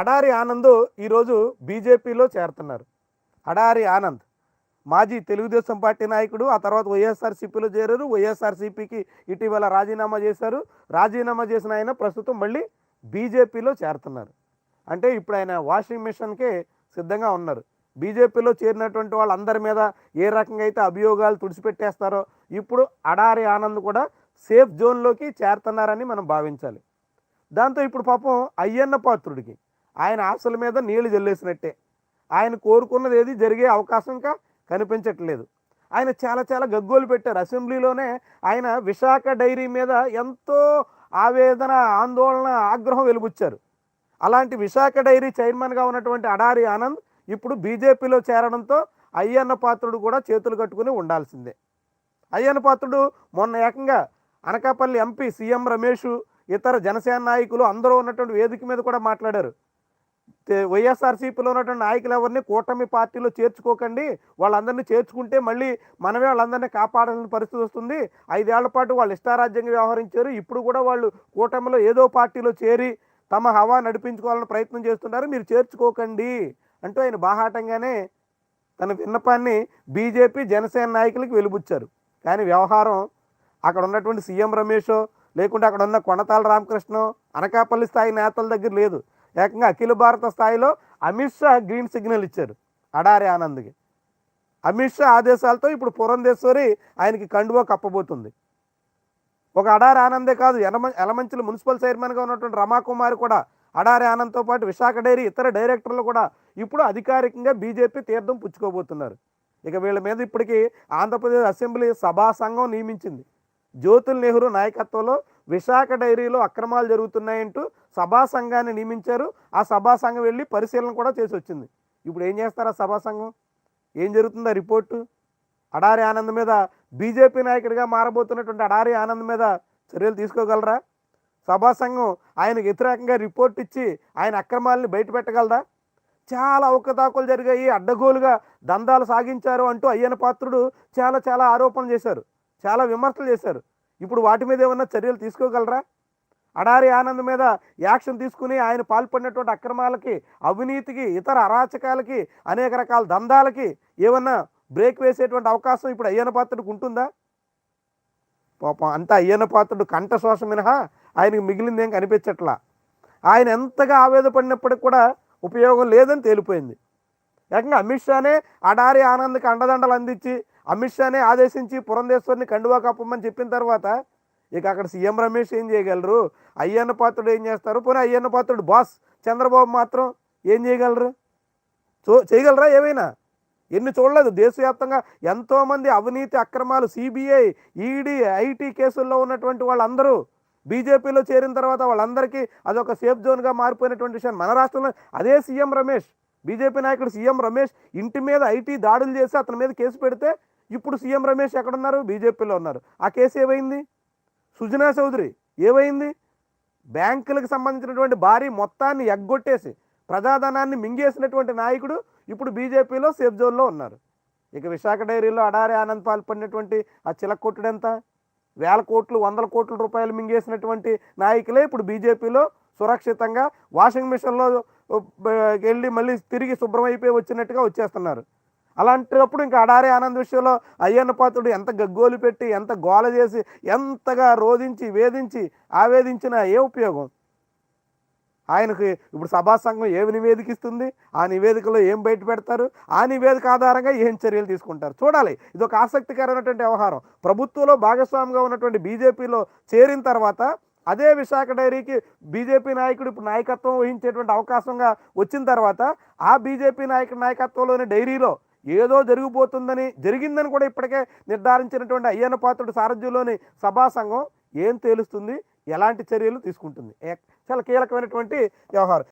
అడారి ఆనంద్ ఈరోజు బీజేపీలో చేరుతున్నారు. అడారి ఆనంద్ మాజీ తెలుగుదేశం పార్టీ నాయకుడు ఆ తర్వాత వైఎస్ఆర్సీపీలో చేరారు. వైఎస్ఆర్సీపీకి ఇటీవల రాజీనామా చేశారు. రాజీనామా చేసిన ఆయన ప్రస్తుతం మళ్ళీ బీజేపీలో చేరుతున్నారు. అంటే ఇప్పుడు ఆయన వాషింగ్ మిషన్కే సిద్ధంగా ఉన్నారు. బీజేపీలో చేరినటువంటి వాళ్ళందరి మీద ఏ రకంగా అయితే అభియోగాలు తుడిచిపెట్టేస్తారో ఇప్పుడు అడారి ఆనంద్ కూడా సేఫ్ జోన్లోకి చేరుతున్నారని మనం భావించాలి. దాంతో ఇప్పుడు పాపం అయ్యన్న పాత్రుడికి ఆయన ఆశల మీద నీళ్ళు జల్లేసినట్టే. ఆయన కోరుకున్నది ఏది జరిగే అవకాశం ఇంకా కనిపించట్లేదు. ఆయన చాలా చాలా గగ్గోలు పెట్టారు. అసెంబ్లీలోనే ఆయన విశాఖ డైరీ మీద ఎంతో ఆవేదన ఆందోళన ఆగ్రహం వెలుబుచ్చారు అలాంటి విశాఖ డైరీ చైర్మన్గా ఉన్నటువంటి అడారి ఆనంద్ ఇప్పుడు బీజేపీలో చేరడంతో అయ్యన్న పాత్రుడు కూడా చేతులు కట్టుకుని ఉండాల్సిందే. అయ్యన్న పాత్రుడు మొన్న ఏకంగా అనకాపల్లి ఎంపీ సీఎం రమేష్ ఇతర జనసేన నాయకులు అందరూ ఉన్నటువంటి వేదిక మీద కూడా మాట్లాడారు. వైఎస్ఆర్సీపీలో ఉన్నటువంటి నాయకులు ఎవరిని కూటమి పార్టీలో చేర్చుకోకండి. వాళ్ళందరినీ చేర్చుకుంటే మళ్ళీ మనమే వాళ్ళందరినీ కాపాడాల్సిన పరిస్థితి వస్తుంది. ఐదేళ్ళ పాటు వాళ్ళు ఇష్టారాజ్యంగా వ్యవహరించారు. ఇప్పుడు కూడా వాళ్ళు కూటమిలో ఏదో పార్టీలో చేరి తమ హవా నడిపించుకోవాలని ప్రయత్నం చేస్తున్నారు. మీరు చేర్చుకోకండి అంటూ ఆయన బాహాటంగానే తన విన్నపాన్ని బీజేపీ జనసేన నాయకులకి వెలుబుచ్చారు. కానీ వ్యవహారం అక్కడ ఉన్నటువంటి సీఎం రమేషో లేకుంటే అక్కడ ఉన్న కొనతాల రామకృష్ణ అనకాపల్లి స్థాయి నేతల దగ్గర లేదు. ఏకంగా అఖిల భారత స్థాయిలో అమిత్ షా గ్రీన్ సిగ్నల్ ఇచ్చారు. అడారి ఆనంద్కి. అమిత్ షా ఆదేశాలతో ఇప్పుడు పురంధేశ్వరి ఆయనకి కండువా కప్పబోతుంది. ఒక అడారి ఆనందే కాదు ఎలమ ఎలమంచుల మున్సిపల్ చైర్మన్గా ఉన్నటువంటి రమాకుమారి కూడా అడారి ఆనంద్తో పాటు విశాఖ డైరీ ఇతర డైరెక్టర్లు కూడా ఇప్పుడు అధికారికంగా బీజేపీ తీర్థం పుచ్చుకోబోతున్నారు. ఇక వీళ్ళ మీద ఇప్పటికీ ఆంధ్రప్రదేశ్ అసెంబ్లీ సభా సంఘం నియమించింది. జ్యోతుల్ నెహ్రూ నాయకత్వంలో విశాఖ డైరీలో అక్రమాలు జరుగుతున్నాయంటూ సభా సంఘాన్ని నియమించారు. ఆ సభా సంఘం వెళ్ళి పరిశీలన కూడా చేసి వచ్చింది. ఇప్పుడు ఏం చేస్తారు ఆ సభా సంఘం? ఏం జరుగుతుందో ఆ రిపోర్టు? అడారి ఆనంద్ మీద బీజేపీ నాయకుడిగా మారబోతున్నటువంటి అడారి ఆనంద్ మీద చర్యలు తీసుకోగలరా? సభా సంఘం ఆయనకు వ్యతిరేకంగా రిపోర్ట్ ఇచ్చి ఆయన అక్రమాలని బయట పెట్టగలదా చాలా అవకతవకలు జరిగాయి. అడ్డగోలుగా దందాలు సాగించారు అంటూ అయ్యన పాత్రుడు చాలా చాలా ఆరోపణలు చేశారు. చాలా విమర్శలు చేశారు. ఇప్పుడు వాటి మీద ఏమన్నా చర్యలు తీసుకోగలరా? అడారి ఆనంద్ మీద యాక్షన్ తీసుకుని ఆయన పాల్పడినటువంటి అక్రమాలకి అవినీతికి ఇతర అరాచకాలకి అనేక రకాల దందాలకి ఏమన్నా బ్రేక్ వేసేటువంటి అవకాశం ఇప్పుడు అయ్యన పాత్రుడికి ఉంటుందా? పాపం అంతా అయ్యన పాత్రుడు కంఠశ్వాస మినహా ఆయనకు మిగిలింది ఏం కనిపించట్లా? ఆయన ఎంతగా ఆవేదపడినప్పటికి కూడా ఉపయోగం లేదని తేలిపోయింది. ఏకంగా అమిత్ షానే అడారి ఆనంద్కి అండదండలు అందించి అమిత్ షానే ఆదేశించి పురంధేశ్వరిని కండువా కప్పమని చెప్పిన తర్వాత ఇక అక్కడ సీఎం రమేష్ ఏం చేయగలరు? అయ్యన్న పాత్రుడు ఏం చేస్తారు? పోనీ అయ్యన్న పాత్రుడు బాస్ చంద్రబాబు మాత్రం ఏం చేయగలరు? చూ చేయగలరా ఏమైనా? ఎన్ని చూడలేదు. దేశవ్యాప్తంగా ఎంతోమంది అవినీతి అక్రమాలు సిబిఐ ఈడీ ఐటీ కేసుల్లో ఉన్నటువంటి వాళ్ళందరూ బీజేపీలో చేరిన తర్వాత వాళ్ళందరికీ అదొక సేఫ్ జోన్గా మారిపోయినటువంటి విషయం మన రాష్ట్రంలో. అదే సీఎం రమేష్ బీజేపీ నాయకుడు సీఎం రమేష్ ఇంటి మీద ఐటీ దాడులు చేసి అతని మీద కేసు పెడితే ఇప్పుడు సీఎం రమేష్ ఎక్కడున్నారు? బీజేపీలో ఉన్నారు. ఆ కేసు ఏమైంది? సుజనా చౌదరి ఏమైంది? బ్యాంకులకు సంబంధించినటువంటి భారీ మొత్తాన్ని ఎగ్గొట్టేసి ప్రజాధనాన్ని మింగేసినటువంటి నాయకుడు ఇప్పుడు బీజేపీలో సేఫ్ జోన్లో ఉన్నారు. ఇక విశాఖ డైరీలో అడారి ఆనంద్ పాల్పడినటువంటి ఆ చిలకొట్టుడు ఎంత? వేల కోట్లు వందల కోట్ల రూపాయలు మింగేసినటువంటి నాయకులే ఇప్పుడు బీజేపీలో సురక్షితంగా వాషింగ్ మిషన్లో వెళ్ళి మళ్ళీ తిరిగి శుభ్రం అయిపోయి వచ్చినట్టుగా వచ్చేస్తున్నారు. అలాంటప్పుడు ఇంకా అడారి ఆనంద్ విషయంలో అయ్యన్న పాత్రుడు ఎంత గగ్గోలు పెట్టి ఎంత గోల చేసి ఎంతగా రోధించి వేధించి ఆవేదించినా ఏ ఉపయోగం? ఆయనకి ఇప్పుడు సభా సంఘం ఏమి నివేదిక ఇస్తుంది? ఆ నివేదికలో ఏం బయట పెడతారు? ఆ నివేదిక ఆధారంగా ఏం చర్యలు తీసుకుంటారు? చూడాలి. ఇది ఒక ఆసక్తికరమైనటువంటి వ్యవహారం. ప్రభుత్వంలో భాగస్వామిగా ఉన్నటువంటి బీజేపీలో చేరిన తర్వాత అదే విశాఖ డైరీకి బీజేపీ నాయకుడు ఇప్పుడు నాయకత్వం వహించేటువంటి అవకాశంగా వచ్చిన తర్వాత ఆ బీజేపీ నాయకుడి నాయకత్వంలోని డైరీలో ఏదో జరిగిపోతుందని జరిగిందని కూడా ఇప్పటికే నిర్ధారించినటువంటి అయ్యన్న పాత్రుడు సారథ్యంలోని సభా సంఘం ఏం తేలుస్తుంది ఎలాంటి చర్యలు తీసుకుంటుంది? చాలా కీలకమైనటువంటి వ్యవహారం.